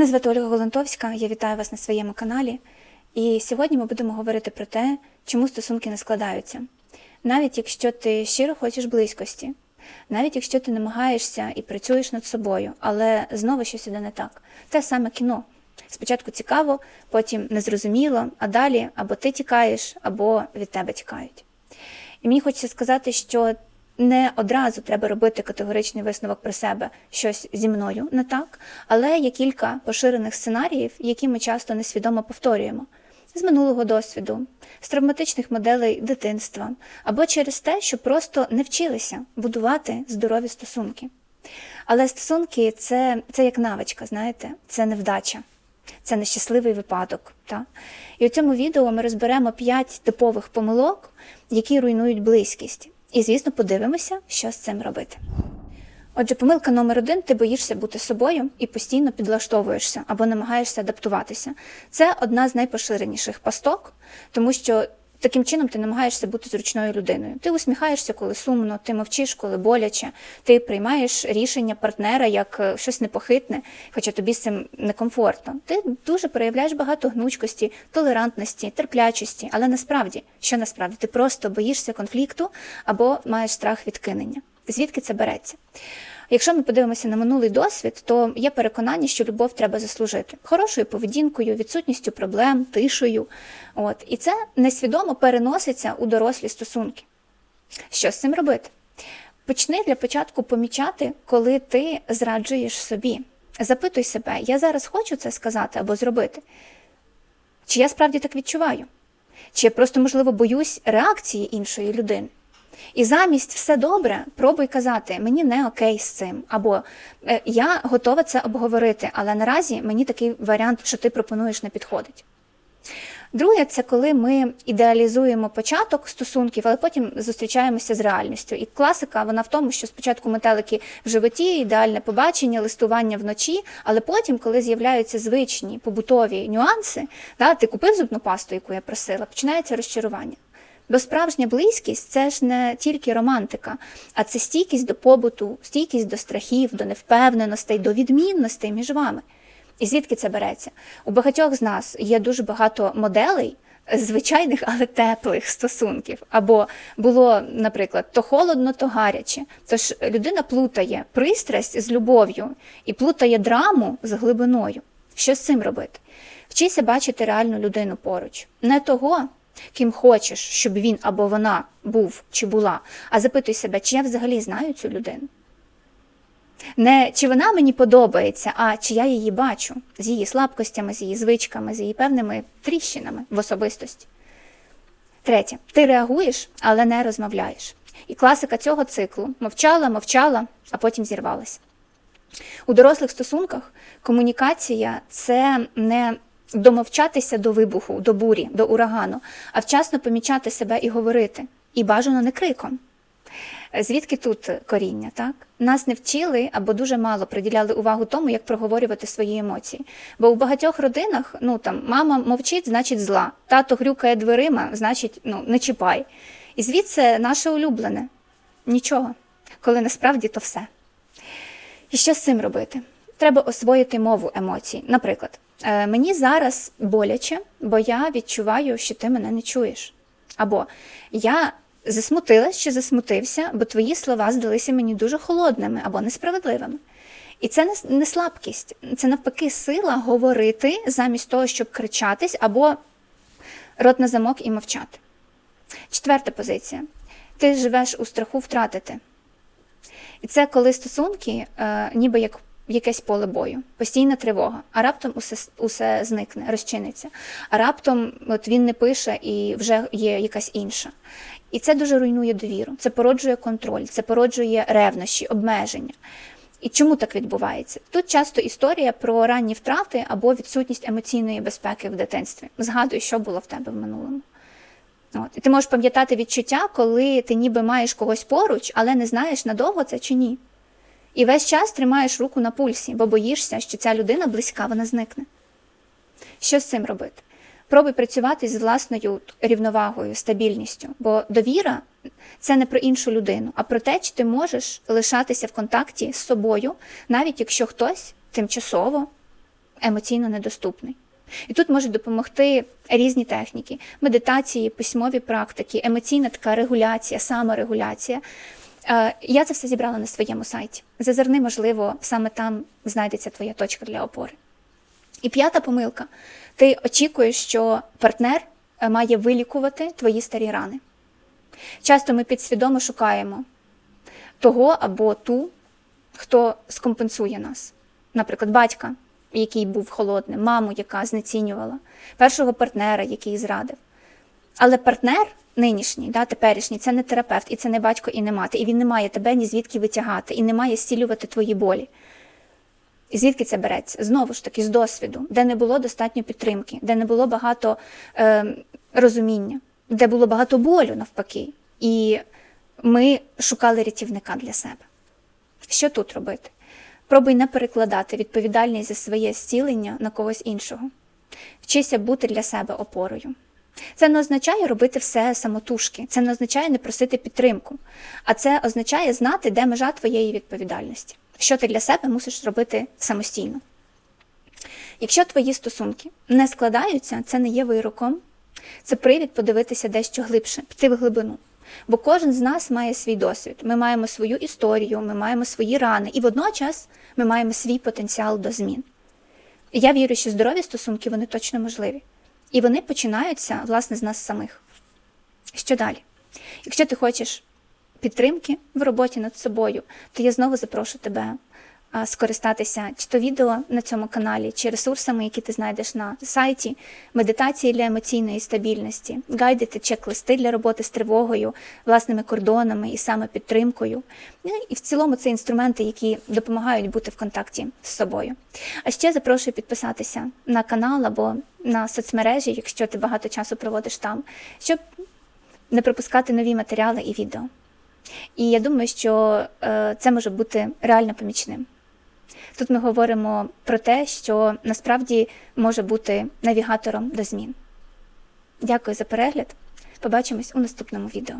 Мене звати Ольга Голантовська, я вітаю вас на своєму каналі. І сьогодні ми будемо говорити про те, чому стосунки не складаються. Навіть якщо ти щиро хочеш близькості, навіть якщо ти намагаєшся і працюєш над собою, але знову щось іде не так. Те саме кіно. Спочатку цікаво, потім незрозуміло, а далі або ти тікаєш, або від тебе тікають. І мені хочеться сказати, що не одразу треба робити категоричний висновок про себе щось зі мною не так, але є кілька поширених сценаріїв, які ми часто несвідомо повторюємо з минулого досвіду, з травматичних моделей дитинства, або через те, що просто не вчилися будувати здорові стосунки. Але стосунки це, це як навичка, знаєте, це невдача. Це нещасливий випадок. Та? І у цьому відео ми розберемо 5 типових помилок, які руйнують близькість. І, звісно, подивимося, що з цим робити. Отже, помилка номер один ти боїшся бути собою і постійно підлаштовуєшся або намагаєшся адаптуватися. Це одна з найпоширеніших пасток, тому що таким чином ти намагаєшся бути зручною людиною. Ти усміхаєшся, коли сумно, ти мовчиш, коли боляче, ти приймаєш рішення партнера як е, щось непохитне, хоча тобі з цим некомфортно. Ти дуже проявляєш багато гнучкості, толерантності, терплячості, але насправді, що насправді, ти просто боїшся конфлікту або маєш страх відкинення. Звідки це береться? Якщо ми подивимося на минулий досвід, то є переконання, що любов треба заслужити хорошою поведінкою, відсутністю проблем, тишею. От. І це несвідомо переноситься у дорослі стосунки. Що з цим робити? Почни для початку помічати, коли ти зраджуєш собі. Запитуй себе, я зараз хочу це сказати або зробити. Чи я справді так відчуваю? Чи я просто, можливо, боюсь реакції іншої людини? І замість все добре, пробуй казати, мені не окей з цим, або «Е, я готова це обговорити, але наразі мені такий варіант, що ти пропонуєш, не підходить. Друге, це коли ми ідеалізуємо початок стосунків, але потім зустрічаємося з реальністю. І класика вона в тому, що спочатку метелики в животі, ідеальне побачення, листування вночі, але потім, коли з'являються звичні побутові нюанси, да, ти купив зубну пасту, яку я просила, починається розчарування. Бо справжня близькість це ж не тільки романтика, а це стійкість до побуту, стійкість до страхів, до невпевненостей, до відмінностей між вами. І звідки це береться? У багатьох з нас є дуже багато моделей звичайних, але теплих стосунків. Або було, наприклад, то холодно, то гаряче. Тож людина плутає пристрасть з любов'ю і плутає драму з глибиною. Що з цим робити? Вчися бачити реальну людину поруч, не того, ким хочеш, щоб він або вона був чи була, а запитуй себе, чи я взагалі знаю цю людину. Не чи вона мені подобається, а чи я її бачу з її слабкостями, з її звичками, з її певними тріщинами в особистості. Третє, ти реагуєш, але не розмовляєш. І класика цього циклу мовчала, мовчала, а потім зірвалася. У дорослих стосунках комунікація це не домовчатися до вибуху, до бурі, до урагану, а вчасно помічати себе і говорити, і бажано не криком. Звідки тут коріння? Так? Нас не вчили або дуже мало приділяли увагу тому, як проговорювати свої емоції. Бо у багатьох родинах ну там мама мовчить, значить зла, тато грюкає дверима, значить ну, не чіпай. І звідси наше улюблене нічого, коли насправді то все. І що з цим робити? Треба освоїти мову емоцій. Наприклад, «Е, мені зараз боляче, бо я відчуваю, що ти мене не чуєш. Або я засмутилась чи засмутився, бо твої слова здалися мені дуже холодними або несправедливими. І це не, слабкість, це навпаки сила говорити замість того, щоб кричатись, або рот на замок і мовчати. Четверта позиція. Ти живеш у страху втратити. І це коли стосунки, е, ніби як якесь поле бою, постійна тривога, а раптом усе усе зникне, розчиниться. А раптом от він не пише і вже є якась інша. І це дуже руйнує довіру. Це породжує контроль, це породжує ревнощі, обмеження. І чому так відбувається? Тут часто історія про ранні втрати або відсутність емоційної безпеки в дитинстві. Згадуй, що було в тебе в минулому. От. І ти можеш пам'ятати відчуття, коли ти ніби маєш когось поруч, але не знаєш, надовго це чи ні. І весь час тримаєш руку на пульсі, бо боїшся, що ця людина близька, вона зникне. Що з цим робити? Пробуй працювати з власною рівновагою, стабільністю, бо довіра це не про іншу людину, а про те, чи ти можеш лишатися в контакті з собою, навіть якщо хтось тимчасово емоційно недоступний. І тут можуть допомогти різні техніки: медитації, письмові практики, емоційна така регуляція, саморегуляція. Е, Я це все зібрала на своєму сайті. Зазирни, можливо, саме там знайдеться твоя точка для опори. І п'ята помилка: ти очікуєш, що партнер е, має вилікувати твої старі рани. Часто ми підсвідомо шукаємо того або ту, хто скомпенсує нас. Наприклад, батька, який був холодним, маму, яка знецінювала, першого партнера, який зрадив. Але партнер нинішній, да, теперішній, це не терапевт, і це не батько, і не мати. І він не має тебе ні звідки витягати, і не має зцілювати твої болі. І звідки це береться? Знову ж таки, з досвіду, де не було достатньо підтримки, де не було багато е, розуміння, де було багато болю навпаки. І ми шукали рятівника для себе. Що тут робити? Пробуй не перекладати відповідальність за своє зцілення на когось іншого. Вчися бути для себе опорою. Це не означає робити все самотужки, це не означає не просити підтримку, а це означає знати, де межа твоєї відповідальності, що ти для себе мусиш зробити самостійно. Якщо твої стосунки не складаються, це не є вироком, це привід подивитися дещо глибше, піти в глибину. Бо кожен з нас має свій досвід. Ми маємо свою історію, ми маємо свої рани, і водночас ми маємо свій потенціал до змін. Я вірю, що здорові стосунки вони точно можливі. І вони починаються, власне, з нас самих. Що далі? Якщо ти хочеш підтримки в роботі над собою, то я знову запрошу тебе скористатися чи то відео на цьому каналі, чи ресурсами, які ти знайдеш на сайті, медитації для емоційної стабільності, гайди та чек-листи для роботи з тривогою, власними кордонами і саме підтримкою. Ну, І в цілому це інструменти, які допомагають бути в контакті з собою. А ще запрошую підписатися на канал або на соцмережі, якщо ти багато часу проводиш там, щоб не пропускати нові матеріали і відео. І я думаю, що е, це може бути реально помічним. Тут ми говоримо про те, що насправді може бути навігатором до змін. Дякую за перегляд. Побачимось у наступному відео.